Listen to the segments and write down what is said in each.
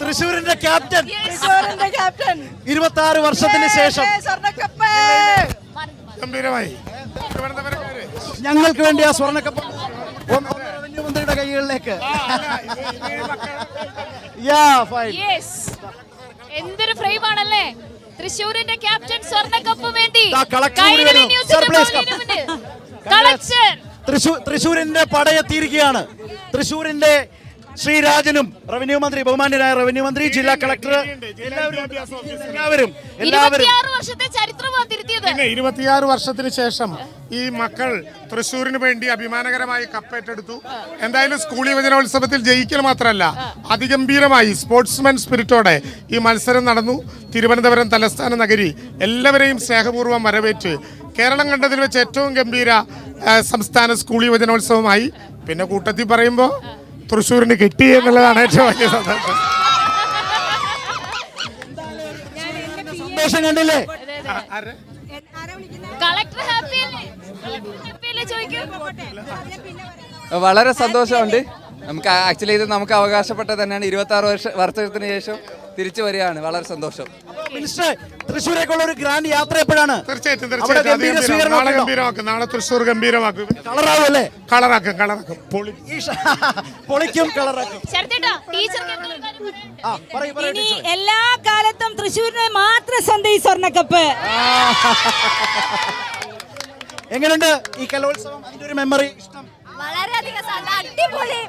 തൃശ്ശൂരിന്റെ captain. Captain. ഇരുപത്തി ആറ് വർഷത്തിന് ശേഷം. ഗംഭീരമായി. ഞങ്ങൾക്ക് വേണ്ടി ആ സ്വർണക്കപ്പ് റവന്യൂ മന്ത്രിയുടെ കൈകളിലേക്ക് യാ ഫൈൻ എന്തൊരു ഫ്രെയിം ആണല്ലേ തൃശൂരിന്റെ ക്യാപ്റ്റൻ സ്വർണക്കപ്പ് വേണ്ടി ദാ തൃശൂർ തൃശൂരിന്റെ പടയെത്തിയിരിക്കുകയാണ്. തൃശൂരിന്റെ ശ്രീരാജനും റവന്യൂ മന്ത്രി ബഹുമാന്യനായ റവന്യൂ മന്ത്രി ജില്ലാ കളക്ടർ എല്ലാവരും എല്ലാവരും ഇരുപത്തിയാറ് വർഷത്തിന് ശേഷം ഈ മക്കൾ തൃശ്ശൂരിന് വേണ്ടി അഭിമാനകരമായി കപ്പേറ്റെടുത്തു. എന്തായാലും സ്കൂൾ യുവജനോത്സവത്തിൽ ജയിക്കൽ മാത്രമല്ല അതിഗംഭീരമായി സ്പോർട്സ്മാൻ സ്പിരിറ്റോടെ ഈ മത്സരം നടന്നു. തിരുവനന്തപുരം തലസ്ഥാന നഗരി എല്ലാവരെയും സ്നേഹപൂർവം വരവേറ്റ് കേരളം കണ്ടതിൽ വെച്ച് ഏറ്റവും ഗംഭീര സംസ്ഥാന സ്കൂൾ യുവജനോത്സവമായി പിന്നെ കൂട്ടത്തിൽ പറയുമ്പോൾ തൃശ്ശൂരിന് കിട്ടി എന്നുള്ളതാണ് ഏറ്റവും വലിയ സന്തോഷം. സന്തോഷം കണ്ടില്ലേ? ആരെ? കളക്ടർ ഹാപ്പി അല്ലേ കളക്ടർ ഹാപ്പി അല്ലേ ചോദിക്കൂ? വളരെ സന്തോഷമുണ്ട്. നമുക്ക് ആക്ച്വലി ഇത് നമുക്ക് അവകാശപ്പെട്ട തന്നെയാണ്. ഇരുപത്തി ആറ് വർഷ വർഷത്തിന് ശേഷം തിരിച്ചു വരികയാണ്. വളരെ സന്തോഷം. മിനിസ്റ്റർ തൃശ്ശൂരേക്കുള്ള ഒരു ഗ്രാൻഡ് യാത്ര എപ്പോഴാണ്? തീർച്ചയായിട്ടും അവിടെ തീർച്ചയായിട്ടും. ഗംഭീര സ്വീകരണം നാളെ ഗംഭീരമാക്കും. നാളെ തൃശ്ശൂർ ഗംഭീരമാക്കും. കളറാവും അല്ലേ കളറാക്കും കളറാക്കും. പൊളി പൊളിക്കും കളറാക്കും. ഇനി. എല്ലാ കാലത്തും തൃശ്ശൂരിനെ മാത്രം സ്വന്തം ഈ സ്വർണക്കപ്പ്. എങ്ങനെയുണ്ട് ഈ കലോത്സവം? അതിന്റെ ഒരു മെമ്മറി ഇഷ്ടം? വളരെയധികം. അടിപൊളി.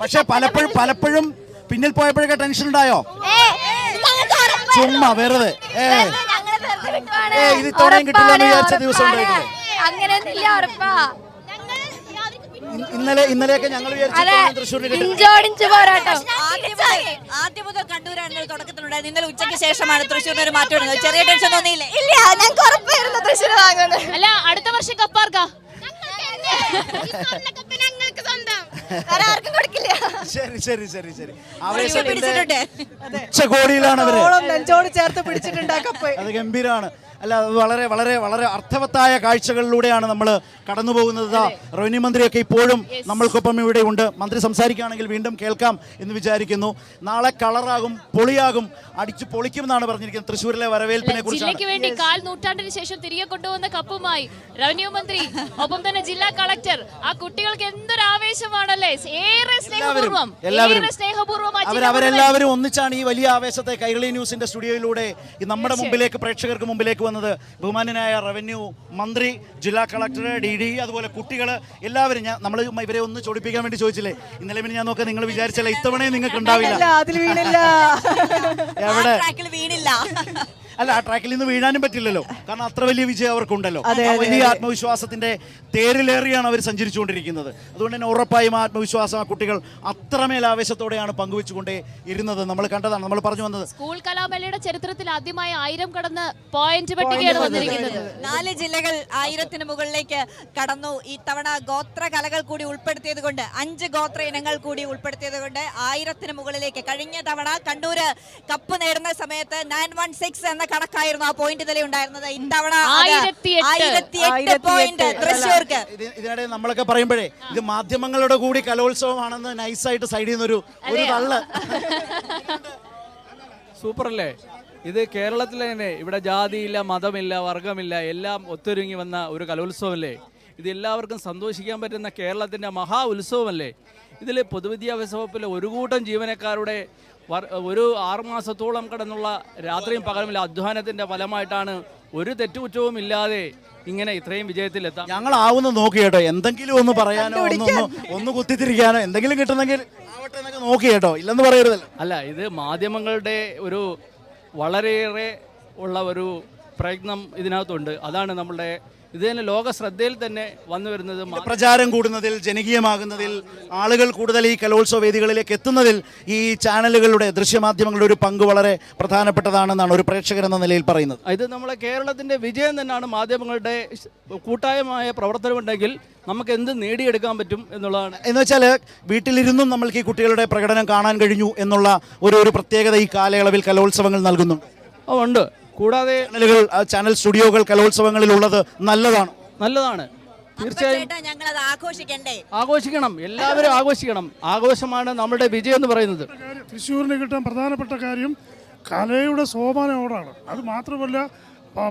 പക്ഷെ പലപ്പോഴും പലപ്പോഴും പിന്നിൽ പോയപ്പോഴൊക്കെ ടെൻഷൻ ഉണ്ടായോ? ചുമ്മാ വെറുതെ. ഏ. ഇത് ഇത്തവണയും കിട്ടില്ല വിചാരിച്ച ദിവസം ഇന്നലെ ഇന്നലെയൊക്കെ ഞങ്ങൾ ആദ്യം മുതൽ കണ്ടൂരാണ് തുടക്കത്തിലുണ്ടായത് ഇന്നലെ ഉച്ചയ്ക്ക് ശേഷമാണ് തൃശ്ശൂരിന് ഒരു മാറ്റം ചെറിയ ടെൻഷൻ തോന്നിയില്ലേ ഇല്ല ഞങ്ങൾക്ക് ഉറപ്പായിരുന്നു തൃശ്ശൂർ വാങ്ങുന്നത് അല്ല അടുത്ത വർഷം കപ്പാർക്കാ ഞങ്ങൾക്ക് സ്വന്തം വേറെ ആർക്കും കൊടുക്കില്ല ശരി ശരി ശരി. ശരി പിടിച്ചിട്ടുണ്ട്. ആവേശത്തിന്റെ ഉച്ചകോടിയിലാണ് അവർ. നെഞ്ചോട് ചേർത്ത് പിടിച്ചിട്ടുണ്ട് കപ്പ്. അത് ഗംഭീരമാണ് അല്ല വളരെ വളരെ വളരെ അർത്ഥവത്തായ കാഴ്ചകളിലൂടെയാണ് നമ്മൾ കടന്നു പോകുന്നത് ദാ റവന്യൂ മന്ത്രിയൊക്കെ ഇപ്പോഴും നമ്മൾക്കൊപ്പം ഇവിടെ ഉണ്ട് മന്ത്രി സംസാരിക്കുകയാണെങ്കിൽ വീണ്ടും കേൾക്കാം എന്ന് വിചാരിക്കുന്നു. നാളെ കളറാകും പൊളിയാകും അടിച്ചു പൊളിക്കും എന്നാണ് പറഞ്ഞിരിക്കുന്നത് തൃശ്ശൂരിലെ വരവേൽപ്പിനെ കുറിച്ച് വേണ്ടി കാൽ നൂറ്റാണ്ടിന് ശേഷം തിരികെ കൊണ്ടുവന്ന കപ്പുമായി റവന്യൂ മന്ത്രി ഒപ്പം തന്നെ ജില്ലാ കളക്ടർ. ആ കുട്ടികൾക്ക് എന്തൊരു ആവേശമാണല്ലേ? ഏറെ സ്നേഹപൂർവം എല്ലാവരും. സ്നേഹപൂർവം അവരെല്ലാവരും ഒന്നിച്ചാണ് ഈ വലിയ ആവേശത്തെ കൈരളി ന്യൂസിന്റെ സ്റ്റുഡിയോയിലൂടെ നമ്മുടെ മുമ്പിലേക്ക് പ്രേക്ഷകർക്ക് മുമ്പിലേക്ക് വന്നത് ബഹുമാന്യനായ റവന്യൂ മന്ത്രി ജില്ലാ കളക്ടർ ഡി ഡി അതുപോലെ കുട്ടികൾ എല്ലാവരും ഞാൻ നമ്മൾ ഇവരെ ഒന്ന് ചോടിപ്പിക്കാൻ വേണ്ടി ചോദിച്ചില്ലേ? ഇന്നലെ പിന്നെ ഞാൻ നോക്കാം നിങ്ങൾ വിചാരിച്ചല്ലേ ഇത്തവണയും നിങ്ങൾക്ക് ഉണ്ടാവില്ല എവിടെ? ട്രാക്കിൽ വീണില്ല. അല്ല ആ ട്രാക്കിൽ നിന്ന് വീഴാനും പറ്റില്ലല്ലോ. കാരണം അത്ര വലിയ വിജയം അവർക്കുണ്ടല്ലോ. ആ വലിയ ആത്മവിശ്വാസത്തിന്റെ തേരിലേറിയാണ് അവർ സഞ്ചരിച്ചുകൊണ്ടിരിക്കുന്നത്. അതുകൊണ്ട് തന്നെ ഉറപ്പായും ആത്മവിശ്വാസം ആ കുട്ടികൾ അത്രമേൽ ആവേശത്തോടെയാണ് പങ്കുവെച്ചുകൊണ്ടേ ഇരുന്നത്. നമ്മൾ കണ്ടതാണ് നമ്മൾ പറഞ്ഞു വന്നത്. സ്കൂൾ കലാമേളയുടെ ചരിത്രത്തിൽ ആദ്യമായി ആയിരം കടന്ന് പോയിന്റ് പട്ടികയാണ് വന്നിരിക്കുന്നത്. നാല് ജില്ലകൾ ആയിരത്തിന് മുകളിലേക്ക് കടന്നു. ഇത്തവണ ഗോത്ര കലകൾ കൂടി ഉൾപ്പെടുത്തിയത് കൊണ്ട് അഞ്ച് ഗോത്ര ഇനങ്ങൾ കൂടി ഉൾപ്പെടുത്തിയത് കൊണ്ട് ആയിരത്തിന് മുകളിലേക്ക് കഴിഞ്ഞ തവണ കണ്ണൂര് കപ്പ് നേടുന്ന സമയത്ത് നയൻ വൺ സിക്സ് എന്ന കണക്കായിരുന്നു ആ പോയിന്റ് നില ഉണ്ടായിരുന്നത്. ഇത്തവണ ആയിരത്തിയെട്ട്. ആയിരത്തി എട്ട് പോയിന്റ് തൃശ്ശൂർക്ക്. ഇതിനിടെ നമ്മളൊക്കെ പറയുമ്പോഴേ ഇത് മാധ്യമങ്ങളുടെ കൂടി കലോത്സവമാണെന്ന് നൈസായിട്ട് സൈഡിൽ നിന്നൊരു ഒരു തള്ള്. സൂപ്പർ അല്ലേ ഇത് കേരളത്തിൽ തന്നെ ഇവിടെ ജാതിയില്ല മതമില്ല വർഗമില്ല എല്ലാം ഒത്തൊരുങ്ങി വന്ന ഒരു കലോത്സവമല്ലേ? ഇത് എല്ലാവർക്കും സന്തോഷിക്കാൻ പറ്റുന്ന കേരളത്തിന്റെ മഹാ ഉത്സവമല്ലേ? ഇതിൽ പൊതുവിദ്യാഭ്യാസ വകുപ്പിലെ ഒരു കൂട്ടം ജീവനക്കാരുടെ ഒരു ആറുമാസത്തോളം കടന്നുള്ള രാത്രിയും പകലുമില്ല അധ്വാനത്തിന്റെ ഫലമായിട്ടാണ് ഒരു തെറ്റുകുറ്റവും ഇല്ലാതെ ഇങ്ങനെ ഇത്രയും വിജയത്തിൽ എത്താം ഞങ്ങൾ ആവുന്ന നോക്കിയേട്ടോ എന്തെങ്കിലും ഒന്ന് പറയാനോ ഒന്ന് ഒന്ന് കുത്തിത്തിരിക്കാനോ എന്തെങ്കിലും കിട്ടുന്നെങ്കിൽ ആവട്ടെ എന്നൊക്കെ നോക്കി കേട്ടോ. ഇല്ലെന്ന് പറയരുതല്ലോ. അല്ല ഇത് മാധ്യമങ്ങളുടെ ഒരു വളരെയേറെ ഉള്ള ഒരു പ്രയത്നം ഇതിനകത്തുണ്ട്. അതാണ് നമ്മളുടെ ഇത് തന്നെ ലോക ശ്രദ്ധയിൽ തന്നെ വന്നു വരുന്നത് പ്രചാരം കൂടുന്നതിൽ ജനകീയമാകുന്നതിൽ ആളുകൾ കൂടുതൽ ഈ കലോത്സവ വേദികളിലേക്ക് എത്തുന്നതിൽ ഈ ചാനലുകളുടെ ദൃശ്യമാധ്യമങ്ങളുടെ ഒരു പങ്ക് വളരെ പ്രധാനപ്പെട്ടതാണെന്നാണ് ഒരു പ്രേക്ഷകൻ എന്ന നിലയിൽ പറയുന്നത്. ഇത് നമ്മളെ കേരളത്തിന്റെ വിജയം തന്നെയാണ് മാധ്യമങ്ങളുടെ കൂട്ടായമായ പ്രവർത്തനമുണ്ടെങ്കിൽ നമുക്ക് എന്ത് നേടിയെടുക്കാൻ പറ്റും എന്നുള്ളതാണ്. എന്ന് വെച്ചാൽ വീട്ടിലിരുന്നും നമ്മൾക്ക് ഈ കുട്ടികളുടെ പ്രകടനം കാണാൻ കഴിഞ്ഞു എന്നുള്ള ഒരു ഒരു പ്രത്യേകത ഈ കാലയളവിൽ കലോത്സവങ്ങൾ നൽകുന്നുണ്ട്. ഓ ഉണ്ട്. കൂടാതെ ചാനലുകൾ ചാനൽ സ്റ്റുഡിയോകൾ കലോത്സവങ്ങളിൽ ഉള്ളത് നല്ലതാണ്. നല്ലതാണ് തീർച്ചയായും ചേട്ടാ ഞങ്ങൾ അത് ആഘോഷിക്കണ്ടേ? ആഘോഷിക്കണം. എല്ലാവരും ആഘോഷിക്കണം. ആഘോഷമാണ് നമ്മുടെ വിജയം എന്ന് പറയുന്നത്. തൃശ്ശൂരിന് കിട്ടാൻ പ്രധാനപ്പെട്ട കാര്യം കലയുടെ സോപാനോടാണ് അത് മാത്രമല്ല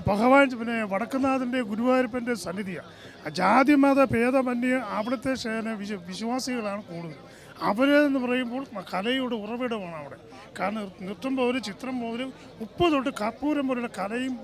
ഭഗവാൻ പിന്നെ വടക്കുന്നാഥന്റെ ഗുരുവായൂരപ്പന്റെ സന്നിധിയാണ് ജാതി മത ഭേദമന്യേ അവിടുത്തെ വിശ്വാസികളാണ് കൂടുതൽ. അവരെന്ന് പറയുമ്പോൾ കലയുടെ ഉറവിടമാണ് അവിടെ. കാരണം നൃത്തം പോലും ചിത്രം പോലും ഉപ്പ് തൊട്ട് കർപ്പൂരം പോലുള്ള കലയും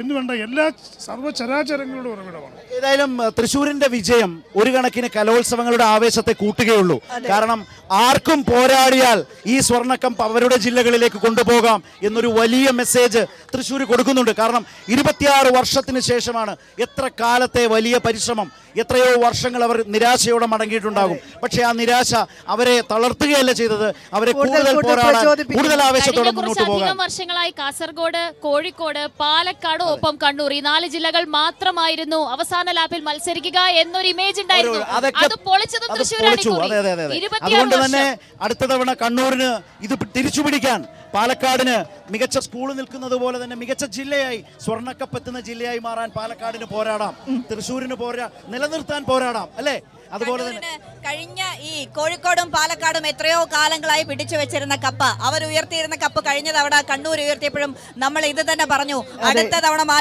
എന്ന് വേണ്ട എല്ലാ സർവചരാചരങ്ങളുടെ ഉറവിടമാണ്. ഏതായാലും തൃശ്ശൂരിന്റെ വിജയം ഒരു കണക്കിന് കലോത്സവങ്ങളുടെ ആവേശത്തെ കൂട്ടുകയുള്ളൂ. കാരണം ആർക്കും പോരാടിയാൽ ഈ സ്വർണക്കം അവരുടെ ജില്ലകളിലേക്ക് കൊണ്ടുപോകാം എന്നൊരു വലിയ മെസ്സേജ് തൃശ്ശൂർ കൊടുക്കുന്നുണ്ട്. കാരണം ഇരുപത്തിയാറ് വർഷത്തിന് ശേഷമാണ് എത്ര കാലത്തെ വലിയ പരിശ്രമം എത്രയോ വർഷങ്ങൾ അവർ നിരാശയോടെ മടങ്ങിയിട്ടുണ്ടാകും. പക്ഷേ ആ നിരാശ അവരെ തളർത്തുകയല്ല ചെയ്തത്. അവരെ കൂടുതൽ പോരാടാൻ കൂടുതൽ ആവേശത്തോടെ മുന്നോട്ട് പോകാൻ. കുറച്ചധികം വർഷങ്ങളായി കാസർഗോഡ് കോഴിക്കോട് പാലക്കാട് ഒപ്പം കണ്ണൂർ. ഈ നാല് ജില്ലകൾ മാത്രമായിരുന്നു അവസാന ലാപ്പിൽ മത്സരിക്കുക എന്നൊരു ഇമേജ് ഉണ്ടായിരുന്നു. അത് പൊളിച്ചതും അതുകൊണ്ട് തന്നെ അടുത്ത തവണ കണ്ണൂരിന് ഇത് തിരിച്ചു പിടിക്കാൻ പാലക്കാടിന് മികച്ച സ്കൂൾ നിൽക്കുന്നത് പോലെ തന്നെ മികച്ച ജില്ലയായി സ്വർണക്കപ്പെത്തുന്ന ജില്ലയായി മാറാൻ പാലക്കാടിന് പോരാടാം. തൃശ്ശൂരിന് പോരാ നിലനിർത്താൻ പോരാടാം. അല്ലേ? അതുപോലെ തന്നെ കഴിഞ്ഞ ഈ കോഴിക്കോടും പാലക്കാടും എത്രയോ കാലങ്ങളായി പിടിച്ചു വെച്ചിരുന്ന കപ്പ്. അവർ ഉയർത്തിയിരുന്ന കപ്പ് കഴിഞ്ഞ തവണ കണ്ണൂർ ഉയർത്തിയപ്പോഴും നമ്മൾ ഇത് തന്നെ പറഞ്ഞു. അടുത്ത തവണ മാറ്റം